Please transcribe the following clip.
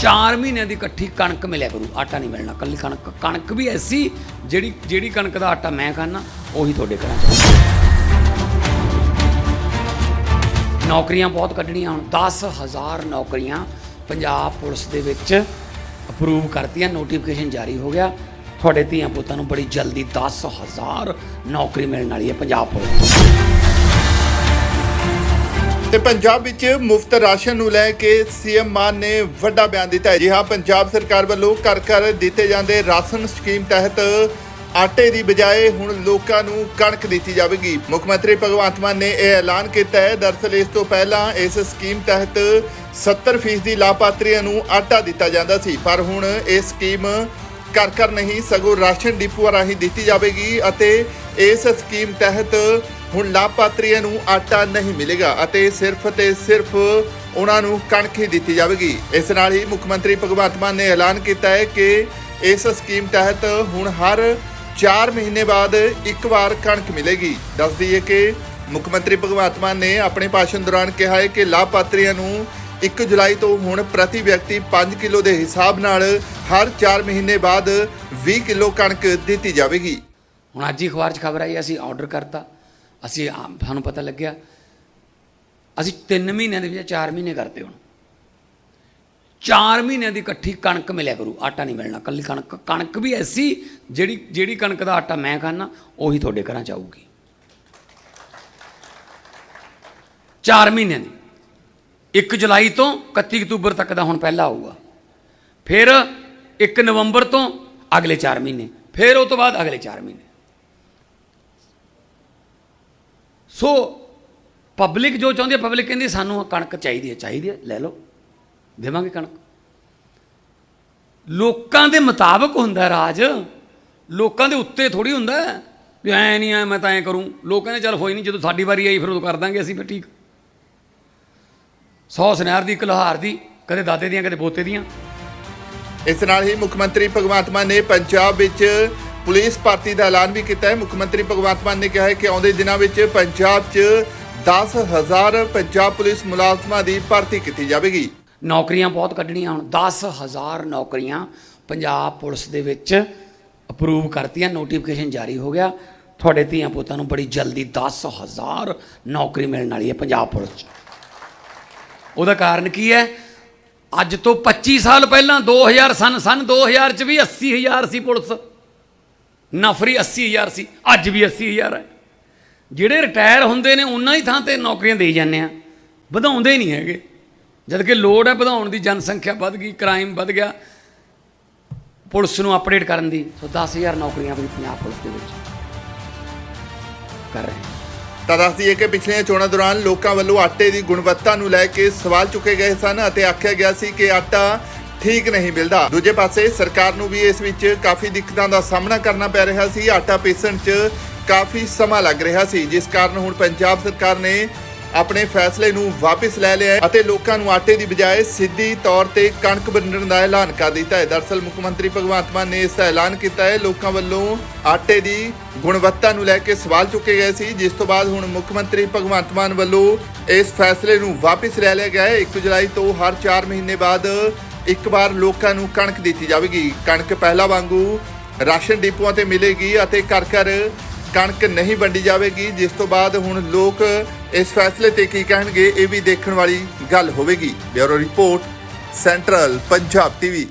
4 ਮਹੀਨਿਆਂ ਦੀ ਇਕੱਠੀ ਕਣਕ ਮਿਲਿਆ ਕਰੂ, ਆਟਾ ਨਹੀਂ ਮਿਲਣਾ ਕੱਲੀ ਕਣਕ ਕਣਕ ਵੀ ਐਸੀ ਜਿਹੜੀ ਜਿਹੜੀ ਕਣਕ ਦਾ ਆਟਾ ਮੈਂ ਖਾਣਾ ਉਹੀ ਤੁਹਾਡੇ ਘਰਾਂ 'ਚ ਨੌਕਰੀਆਂ ਬਹੁਤ ਕੱਢਣੀਆਂ ਹੁਣ 10000 ਨੌਕਰੀਆਂ ਪੰਜਾਬ ਪੁਲਿਸ ਦੇ ਵਿੱਚ ਅਪਰੂਵ ਕਰਤੀਆਂ ਨੋਟੀਫਿਕੇਸ਼ਨ ਜਾਰੀ ਹੋ ਗਿਆ। ਤੁਹਾਡੇ ਧੀਆਂ ਪੁੱਤਾਂ ਨੂੰ ਬੜੀ ਜਲਦੀ 10000 ਨੌਕਰੀ ਮਿਲਣ ਵਾਲੀ ਹੈ ਪੰਜਾਬ ਪੁਲਿਸ। ਤੇ ਪੰਜਾਬ ਵਿੱਚ ਮੁਫਤ ਰਾਸ਼ਨ ਨੂੰ ਲੈ ਕੇ ਸੀਐਮ ਮਾਨ ਨੇ ਵੱਡਾ ਬਿਆਨ ਦਿੱਤਾ ਹੈ। ਜੀ ਹਾਂ, ਪੰਜਾਬ ਸਰਕਾਰ ਵੱਲੋਂ ਘਰ ਘਰ ਦਿੱਤੇ ਜਾਂਦੇ ਰਾਸ਼ਨ ਸਕੀਮ ਤਹਿਤ ਆਟੇ ਦੀ ਬਜਾਏ ਹੁਣ ਲੋਕਾਂ ਨੂੰ ਕਣਕ ਦਿੱਤੀ ਜਾਵੇਗੀ। ਮੁੱਖ ਮੰਤਰੀ ਭਗਵੰਤ ਮਾਨ ਨੇ ਇਹ ਐਲਾਨ ਕੀਤਾ ਹੈ। ਦਰਅਸਲ ਇਸ ਤੋਂ ਪਹਿਲਾਂ ਇਸ ਸਕੀਮ ਤਹਿਤ 70% ਦੀ ਲਾਭਪਾਤਰੀਆਂ ਨੂੰ ਆਟਾ ਦਿੱਤਾ ਜਾਂਦਾ ਸੀ। ਪਰ ਹੁਣ ਇਹ ਸਕੀਮ ਘਰ ਘਰ ਨਹੀਂ, ਸਗੋਂ ਰਾਸ਼ਨ ਡਿਪੂਆਂ ਰਾਹੀਂ ਦਿੱਤੀ ਜਾਵੇਗੀ ਅਤੇ ਇਸ ਸਕੀਮ ਤਹਿਤ ਹੁਣ ਲਾਭਪਾਤਰੀਆਂ ਨੂੰ ਆਟਾ ਨਹੀਂ ਮਿਲੇਗਾ ਅਤੇ ਸਿਰਫ ਤੇ ਸਿਰਫ ਉਹਨਾਂ ਨੂੰ ਕਣਕ ਹੀ ਦਿੱਤੀ ਜਾਵੇਗੀ। ਇਸ ਨਾਲ ਹੀ ਮੁੱਖ ਮੰਤਰੀ ਭਗਵੰਤ ਮਾਨ ਨੇ ਐਲਾਨ ਕੀਤਾ ਹੈ ਕਿ ਇਸ ਸਕੀਮ ਤਹਿਤ ਹੁਣ ਹਰ 4 ਮਹੀਨੇ ਬਾਅਦ ਇੱਕ ਵਾਰ ਕਣਕ ਮਿਲੇਗੀ। ਦੱਸ ਦਈਏ ਕਿ ਮੁੱਖ ਮੰਤਰੀ ਭਗਵੰਤ ਮਾਨ ਨੇ ਆਪਣੇ ਭਾਸ਼ਣ ਦੌਰਾਨ ਕਿਹਾ ਹੈ ਕਿ ਲਾਭਪਾਤਰੀਆਂ ਨੂੰ 1 ਜੁਲਾਈ ਤੋਂ ਹੁਣ ਪ੍ਰਤੀ ਵਿਅਕਤੀ 5 ਕਿਲੋ ਦੇ ਹਿਸਾਬ ਨਾਲ ਹਰ 4 ਮਹੀਨੇ ਬਾਅਦ 20 ਕਿਲੋ ਕਣਕ ਦਿੱਤੀ ਜਾਵੇਗੀ। ਹੁਣ ਅੱਜ ਹੀ ਅਖਬਾਰ 'ਚ ਖਬਰ ਆਈ, ਅਸੀਂ ਆਰਡਰ ਕਰਤਾ। ਅਸੀਂ ਆ- ਸਾਨੂੰ ਪਤਾ ਲੱਗਿਆ, ਅਸੀਂ 3 ਮਹੀਨਿਆਂ ਦੇ ਵਿੱਚ 4 ਮਹੀਨੇ ਕਰਤੇ ਹੁਣ। 4 ਮਹੀਨਿਆਂ ਦੀ ਇਕੱਠੀ ਕਣਕ ਮਿਲਿਆ ਕਰੂ, ਆਟਾ ਨਹੀਂ ਮਿਲਣਾ, ਕੱਲੀ ਕਣਕ ਕਣਕ ਵੀ ਐਸੀ ਜਿਹੜੀ ਜਿਹੜੀ ਕਣਕ ਦਾ ਆਟਾ ਮੈਂ ਖਾਣਾ ਉਹੀ ਤੁਹਾਡੇ ਘਰਾਂ ਚ ਆਊਗੀ। 4 ਮਹੀਨਿਆਂ ਦੀ। 1 ਜੁਲਾਈ ਤੋਂ 31 ਅਕਤੂਬਰ ਤੱਕ ਦਾ ਹੁਣ ਪਹਿਲਾ ਆਊਗਾ। ਫਿਰ 1 ਨਵੰਬਰ ਤੋਂ ਅਗਲੇ 4 ਮਹੀਨੇ। ਫਿਰ ਉਹ ਤੋਂ ਬਾਅਦ ਅਗਲੇ 4 ਮਹੀਨੇ। ਸੋ ਪਬਲਿਕ ਜੋ ਚਾਹੁੰਦੀ ਹੈ ਪਬਲਿਕ ਕਹਿੰਦੀ, ਸਾਨੂੰ ਕਣਕ ਚਾਹੀਦੀ ਹੈ ਚਾਹੀਦੀ ਹੈ, ਲੈ ਲਓ, ਦੇਵਾਂਗੇ ਕਣਕ। ਲੋਕਾਂ ਦੇ ਮੁਤਾਬਕ ਹੁੰਦਾ ਰਾਜ, ਲੋਕਾਂ ਦੇ ਉੱਤੇ ਥੋੜੀ ਹੁੰਦਾ ਵੀ ਐ ਨਹੀਂ, ਐ ਮੈਂ ਤਾਂ ਐ ਕਰੂੰ। ਲੋਕ ਕਹਿੰਦੇ, ਚੱਲ ਹੋਈ ਨਹੀਂ, ਜਦੋਂ ਸਾਡੀ ਵਾਰੀ ਆਈ, ਫਿਰ ਉਦੋਂ ਕਰ ਦਾਂਗੇ ਅਸੀਂ ਫਿਰ, ਠੀਕ। ਸੌ ਸੁਨਿਆਰ ਦੀ, ਇੱਕ ਲੋਹਾਰ ਦੀ, ਕਦੇ ਦਾਦੇ ਦੀਆਂ, ਕਦੇ ਪੋਤੇ ਦੀਆਂ। ਇਸ ਨਾਲ ਹੀ ਮੁੱਖ ਮੰਤਰੀ ਭਗਵੰਤ ਮਾਨ ਨੇ ਪੰਜਾਬ ਵਿੱਚ ਪੁਲਿਸ ਭਰਤੀ ਦਾ ਐਲਾਨ ਵੀ ਕੀਤਾ ਹੈ। ਮੁੱਖ ਮੰਤਰੀ ਭਗਵੰਤ ਮਾਨ ਨੇ ਕਿਹਾ ਹੈ ਕਿ ਆਉਂਦੇ ਦਿਨਾਂ ਵਿੱਚ ਪੰਜਾਬ 'ਚ 10000 ਪੰਜਾਬ ਪੁਲਿਸ ਮੁਲਾਜ਼ਮਾਂ ਦੀ ਭਰਤੀ ਕੀਤੀ ਜਾਵੇਗੀ। ਨੌਕਰੀਆਂ ਬਹੁਤ ਕੱਢਣੀਆਂ ਹੁਣ। 10000 ਨੌਕਰੀਆਂ ਪੰਜਾਬ ਪੁਲਿਸ ਦੇ ਵਿੱਚ ਅਪਰੂਵ ਕਰਤੀਆਂ। ਨੋਟੀਫਿਕੇਸ਼ਨ ਜਾਰੀ ਹੋ ਗਿਆ। ਤੁਹਾਡੇ ਧੀਆਂ ਪੁੱਤਾਂ ਨੂੰ ਬੜੀ ਜਲਦੀ 10000 ਨੌਕਰੀ ਮਿਲਣ ਵਾਲੀ ਹੈ ਪੰਜਾਬ ਪੁਲਿਸ 'ਚ। ਉਹਦਾ ਕਾਰਨ ਕੀ ਹੈ? ਅੱਜ ਤੋਂ 25 ਸਾਲ ਪਹਿਲਾਂ 2000 ਸਨ ਸਨ 2000 ਚ ਵੀ 80000 ਸੀ ਪੁਲਿਸ। ਨਫਰੀ 80000 ਸੀ, ਅੱਜ ਵੀ 80000 ਹੈ। ਜਿਹੜੇ ਰਿਟਾਇਰ ਹੁੰਦੇ ਨੇ, ਉਹਨਾਂ ਹੀ ਥਾਂ ਤੇ ਨੌਕਰੀਆਂ ਦੇਈ ਜਾਂਦੇ ਆ। ਵਧਾਉਂਦੇ ਹੀ ਨਹੀਂ ਹੈਗੇ। ਜਦ ਕਿ ਲੋੜ ਹੈ ਵਧਾਉਣ ਦੀ, ਜਨਸੰਖਿਆ ਵੱਧ ਗਈ, ਕ੍ਰਾਈਮ ਵੱਧ ਗਿਆ, ਪੁਲਿਸ ਨੂੰ ਅਪਡੇਟ ਕਰਨ ਦੀ। ਸੋ 10000 ਨੌਕਰੀਆਂ ਵੀ ਪੰਜਾਬ ਪੁਲਿਸ ਦੇ ਵਿੱਚ ਕਰ ਰਹੇ ਹਾਂ ਤਾਂ ਦੱਸ ਦਈਏ ਕਿ ਪਿਛਲੀਆਂ ਚੋਣਾਂ ਦੌਰਾਨ ਲੋਕਾਂ ਵੱਲੋਂ ਆਟੇ ਦੀ ਗੁਣਵੱਤਾ ਨੂੰ ਲੈ ਕੇ ਸਵਾਲ ਚੁੱਕੇ ਗਏ ਸਨ ਅਤੇ ਆਖਿਆ ਗਿਆ ਸੀ ਕਿ ਆਟਾ ਠੀਕ ਨਹੀਂ ਮਿਲਦਾ। ਦੂਜੇ ਪਾਸੇ ਸਰਕਾਰ ਨੂੰ ਵੀ ਇਸ ਵਿੱਚ ਕਾਫੀ ਦਿੱਕਤਾਂ ਦਾ ਸਾਹਮਣਾ ਕਰਨਾ ਪੈ ਰਿਹਾ ਸੀ। ਆਟਾ ਪੀਸਣ 'ਚ ਕਾਫੀ ਸਮਾਂ ਲੱਗ ਰਿਹਾ ਸੀ। ਜਿਸ ਕਾਰਨ ਹੁਣ ਪੰਜਾਬ ਸਰਕਾਰ ਨੇ ਆਪਣੇ ਫੈਸਲੇ ਨੂੰ ਵਾਪਸ ਲੈ ਲਿਆ ਅਤੇ ਲੋਕਾਂ ਨੂੰ ਆਟੇ ਦੀ ਬਜਾਏ ਸਿੱਧੀ ਤੌਰ ਤੇ ਕਣਕ ਵੰਡਣ ਦਾ ਐਲਾਨ ਕਰ ਦਿੱਤਾ ਹੈ। ਦਰਅਸਲ ਮੁੱਖ ਮੰਤਰੀ ਭਗਵੰਤ ਮਾਨ ਨੇ ਇਸ ਦਾ ਐਲਾਨ ਕੀਤਾ ਹੈ। ਲੋਕਾਂ ਵੱਲੋਂ ਆਟੇ ਦੀ ਗੁਣਵੱਤਾ ਨੂੰ ਲੈ ਕੇ ਸਵਾਲ ਚੁੱਕੇ ਗਏ ਸੀ। ਜਿਸ ਤੋਂ ਬਾਅਦ ਹੁਣ ਮੁੱਖ ਮੰਤਰੀ ਭਗਵੰਤ ਮਾਨ ਵੱਲੋਂ ਇਸ ਫੈਸਲੇ ਨੂੰ ਵਾਪਸ ਲੈ ਲਿਆ ਗਿਆ ਹੈ। 1 ਜੁਲਾਈ ਤੋਂ ਹਰ 4 ਮਹੀਨੇ ਬਾਅਦ ਇੱਕ ਵਾਰ ਲੋਕਾਂ ਨੂੰ ਕਣਕ ਦਿੱਤੀ ਜਾਵੇਗੀ। ਕਣਕ ਪਹਿਲਾਂ ਵਾਂਗੂ ਰਾਸ਼ਨ ਡਿਪੂਆਂ ਤੇ ਮਿਲੇਗੀ ਅਤੇ ਘਰ ਘਰ ਕਣਕ ਨਹੀਂ ਵੰਡੀ ਜਾਵੇਗੀ, ਜਿਸ ਤੋਂ ਬਾਅਦ ਹੁਣ ਲੋਕ ਇਸ ਫੈਸਲੇ ਤੇ ਕੀ ਕਹਿਣਗੇ, ਇਹ ਵੀ ਦੇਖਣ ਵਾਲੀ ਗੱਲ ਹੋਵੇਗੀ। Bureau report, central Punjab TV.